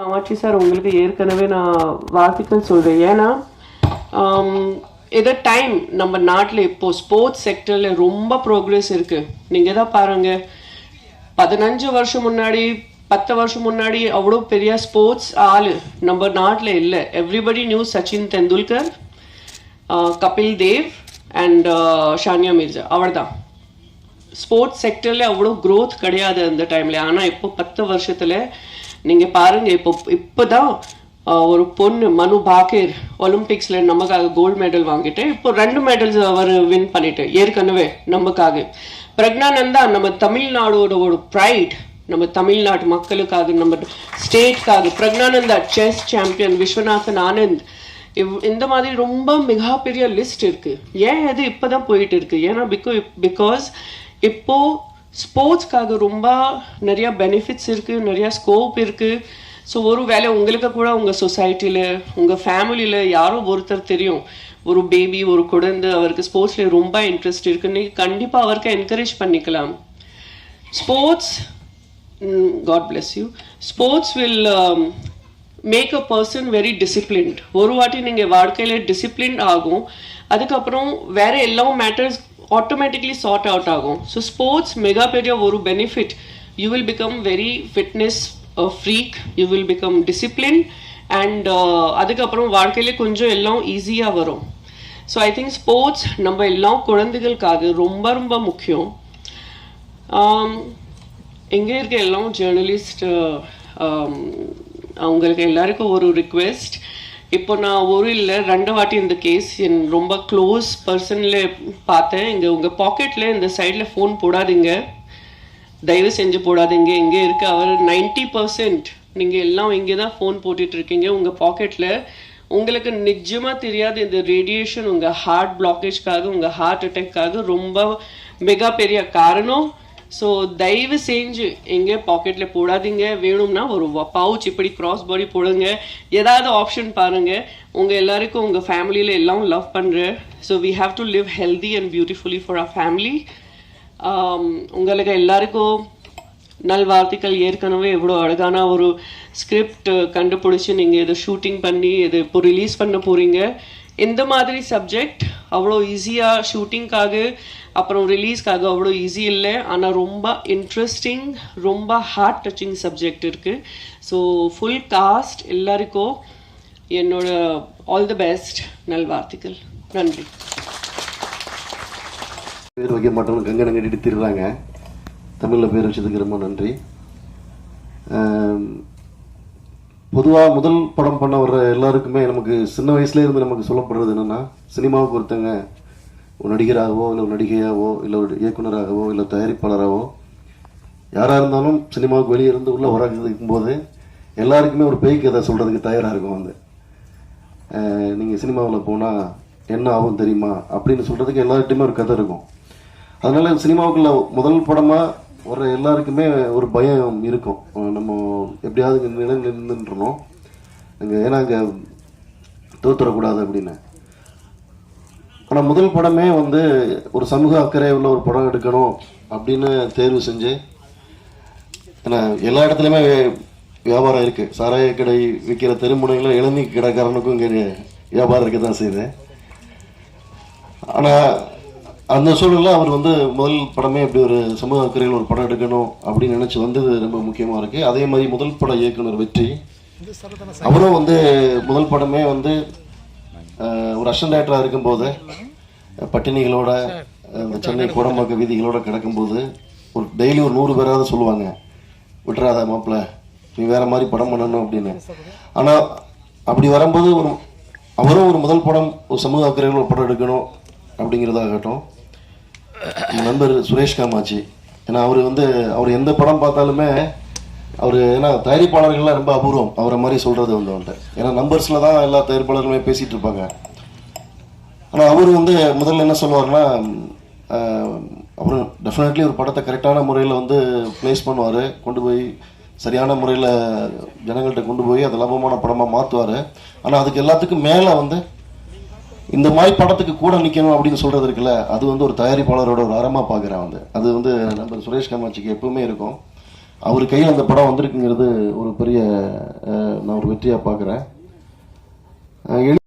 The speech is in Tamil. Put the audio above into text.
காமாட்சி சார் உங்களுக்கு ஏற்கனவே நான் வாழ்த்துக்கள் சொல்கிறேன் ஏன்னா ஏதோ டைம் நம்ம நாட்டில் இப்போது ஸ்போர்ட்ஸ் செக்டரில் ரொம்ப ப்ரோக்ரஸ் இருக்குது நீங்கள் தான் பாருங்கள் பதினஞ்சு வருஷம் முன்னாடி பத்து வருஷம் முன்னாடி அவ்வளோ பெரிய ஸ்போர்ட்ஸ் ஆள் நம்ம நாட்டில் இல்லை. Everybody knew Sachin Tendulkar Kapil Dev and Sania Mirza அவ்வளோதான் ஸ்போர்ட்ஸ் செக்டரில் அவ்வளோ க்ரோத் கிடையாது அந்த டைமில் ஆனால் இப்போ பத்து வருஷத்தில் நீங்கள் பாருங்கள் இப்போ இப்போ தான் ஒரு பொண்ணு மனு பாக்கேர் ஒலிம்பிக்ஸில் நமக்காக கோல்டு மெடல் வாங்கிட்டு இப்போ ரெண்டு மெடல்ஸ் அவர் வின் பண்ணிட்டு ஏற்கனவே நமக்காக. பிரக்னானந்தா நம்ம தமிழ்நாடோட ஒரு ப்ரைட் நம்ம தமிழ்நாட்டு மக்களுக்காக நம்ம ஸ்டேட்காக பிரக்னானந்தா செஸ் சாம்பியன் விஸ்வநாதன் ஆனந்த். இவ்- இந்த மாதிரி ரொம்ப மிகப்பெரிய லிஸ்ட் இருக்குது ஏன் அது இப்போ தான் போயிட்டு இருக்குது ஏன்னா பிகோ பிகாஸ் இப்போது ஸ்போர்ட்ஸ்க்காக ரொம்ப நிறையா பெனிஃபிட்ஸ் இருக்குது நிறையா ஸ்கோப் இருக்குது ஸோ ஒரு வேலை உங்களுக்கு கூட உங்கள் சொசைட்டியில் உங்கள் ஃபேமிலியில் யாரோ ஒருத்தர் தெரியும். ஒரு பேபி ஒரு குழந்தை அவருக்கு ஸ்போர்ட்ஸில் ரொம்ப இன்ட்ரெஸ்ட் இருக்குது நீங்கள் கண்டிப்பாக அவருக்கு என்கரேஜ் பண்ணிக்கலாம். Sports God bless you sports will make a person very disciplined ஒரு வாட்டி நீங்கள் வாழ்க்கையில் டிசிப்ளின் ஆகும் அதுக்கப்புறம் வேற எல்லாம் மேட்டர்ஸ் ஆட்டோமேட்டிக்லி சார்ட் அவுட் ஆகும். ஸோ ஸ்போர்ட்ஸ் மெகா பெரிய ஒரு benefit you will become very fitness freak you will become discipline and அதுக்கப்புறம் வாழ்க்கையில கொஞ்சம் எல்லாம் ஈஸியாக வரும். ஸோ ஐ திங்க் ஸ்போர்ட்ஸ் நம்ம எல்லாம் குழந்தைகளுக்காக ரொம்ப ரொம்ப முக்கியம். ஆம், எங்கே இருக்க எல்லாம் ஜேர்னலிஸ்ட் அவங்களுக்கு எல்லாருக்கும் ஒரு ரிக்வெஸ்ட் இப்போ நான் ஒரு இல்லை ரெண்டு வாட்டி இந்த கேஸ் என் ரொம்ப க்ளோஸ் பர்சனில் பார்த்தேன். இங்கே உங்கள் பாக்கெட்டில் இந்த சைடில் ஃபோன் போடாதீங்க. தயவு செஞ்சு போடாதீங்க. இங்கே இருக்க அவர் 90% பர்சன்ட் நீங்கள் எல்லாம் இங்கே தான் ஃபோன் போட்டுட்ருக்கீங்க உங்கள் பாக்கெட்டில் உங்களுக்கு நிஜமாக தெரியாது இந்த ரேடியேஷன் உங்கள் ஹார்ட் பிளாக்கேஜ்க்காக உங்கள் ஹார்ட் அட்டாக்காக ரொம்ப மிகப்பெரிய பெரிய காரணம். ஸோ தயவு செஞ்சு எங்கே பாக்கெட்டில் போடாதீங்க. வேணும்னா ஒரு பவுச் இப்படி கிராஸ் பாடி போடுங்க. ஏதாவது ஆப்ஷன் பாருங்க. உங்கள் எல்லாருக்கும் உங்கள் ஃபேமிலியில் எல்லாம் லவ் பண்ணுறேன் so we have to live healthy and beautifully for a family உங்களுக்கு எல்லாருக்கும் நல்வார்த்தைகள் ஏற்கனவே எவ்வளோ அழகான ஒரு ஸ்கிரிப்ட் கண்டுபிடிச்சி நீங்கள் இதை ஷூட்டிங் பண்ணி இதை இப்போ ரிலீஸ் பண்ண போகிறீங்க இந்த மாதிரி சப்ஜெக்ட் அவ்வளோ ஈஸியாக ஷூட்டிங்காக அப்புறம் ரிலீஸ்க்காக அவ்வளோ ஈஸி இல்லை. ஆனால் ரொம்ப இன்ட்ரெஸ்டிங் ரொம்ப ஹார்ட் டச்சிங் சப்ஜெக்ட் இருக்குது ஸோ ஃபுல் காஸ்ட் எல்லாருக்கும் என்னோட ஆல் தி பெஸ்ட் நல்வாழ்த்துக்கள். நன்றி. பேர் வைக்க மாட்டோம்னு கங்கணம் கட்டிட்டு திரிறாங்க. தமிழில் பேர் வச்சதுக்கு ரொம்ப நன்றி பொதுவாக முதல் படம் பண்ண வர்ற எல்லாருக்குமே நமக்கு சின்ன வயசுலேருந்து நமக்கு சொல்லப்படுறது என்னென்னா சினிமாவுக்கு ஒருத்தங்க ஒரு நடிகராகவோ இல்லை ஒரு நடிகையாகவோ இல்லை ஒரு இயக்குனராகவோ இல்லை தயாரிப்பாளராகவோ யாராக இருந்தாலும் சினிமாவுக்கு வெளியே இருந்து உள்ள வராக்கும் போது எல்லாருக்குமே ஒரு பேய் கதை சொல்கிறதுக்கு தயாராக இருக்கும் வந்து. நீங்கள் சினிமாவில் போனால் என்ன ஆகும் தெரியுமா? அப்படின்னு சொல்கிறதுக்கு எல்லார்கிட்டையுமே ஒரு கதை இருக்கும். அதனால் சினிமாவுக்குள்ள முதல் படமாக வர எல்லாருக்குமே ஒரு பயம் இருக்கும். நம்ம எப்படியாவது நிலை நின்றுன்றணும் இங்கே ஏன்னா அங்கே தோத்துறக்கூடாது அப்படின்னு. ஆனால் முதல் படமே வந்து ஒரு சமூக அக்கறை உள்ள ஒரு படம் எடுக்கணும் அப்படின்னு தேர்வு செஞ்சு ஏன்னா எல்லா இடத்துலையுமே வியாபாரம் இருக்குது சாராய கடை விற்கிற தெருமுனைகளில் இளநீ கடைக்காரனுக்கும் இங்கே வியாபாரம் இருக்க தான் செய்யுது. ஆனால் அந்த சூழலில் அவர் வந்து முதல் படமே இப்படி ஒரு சமூக அக்கறையில் ஒரு படம் எடுக்கணும் அப்படின்னு நினச்சி வந்தது ரொம்ப முக்கியமாக இருக்குது அதே மாதிரி முதல் பட இயக்குனர் வெற்றி. அவரும் வந்து முதல் படமே வந்து ஒரு அசிஸ்டன்ட் டேரக்டராக இருக்கும்போது பட்டினிகளோட சென்னை கோடம்பாக்க வீதிகளோட கிடக்கும்போது ஒரு டெய்லி ஒரு நூறு பேராவது சொல்லுவாங்க விட்டுறாத மாப்பிள்ள நீ வேற மாதிரி படம் பண்ணணும் அப்படின்னு. ஆனால் அப்படி வரும்போது ஒரு அவரும் ஒரு முதல் படம் ஒரு சமூக அக்கறையில் ஒரு படம் எடுக்கணும் அப்படிங்கிறதாகட்டும். நண்பர் சுரேஷ் காமாட்சி ஏன்னா அவர் வந்து அவர் எந்த படம் பார்த்தாலுமே அவர் ஏன்னா தயாரிப்பாளர்கள்லாம் ரொம்ப அபூர்வம். அவரை மாதிரி சொல்றது வந்து அவன்கிட்ட ஏன்னா நம்பர்ஸில் தான் எல்லா தயாரிப்பாளர்களுமே பேசிட்டு இருப்பாங்க. ஆனால் அவர் வந்து முதல்ல என்ன சொல்லுவார்னா அவர் டெஃபினெட்லி ஒரு படத்தை கரெக்டான முறையில் வந்து ப்ளேஸ் பண்ணுவார். கொண்டு போய் சரியான முறையில் ஜனங்கள்கிட்ட கொண்டு போய் அது லாபமான படமாக மாற்றுவார் ஆனால் அதுக்கு எல்லாத்துக்கும் மேலே வந்து இந்த மாதிரி படத்துக்கு கூட நிற்கணும் அப்படின்னு சொல்கிறது இருக்குல்ல அது வந்து ஒரு தயாரிப்பாளரோட ஒரு அறமாக பார்க்குறேன் வந்து. அது வந்து நம்ம சுரேஷ் காமாட்சிக்கு எப்பவுமே இருக்கும். அவர் கையில் அந்த படம் வந்திருக்குங்கிறது ஒரு பெரிய நான் ஒரு வெற்றியாக பார்க்குறேன்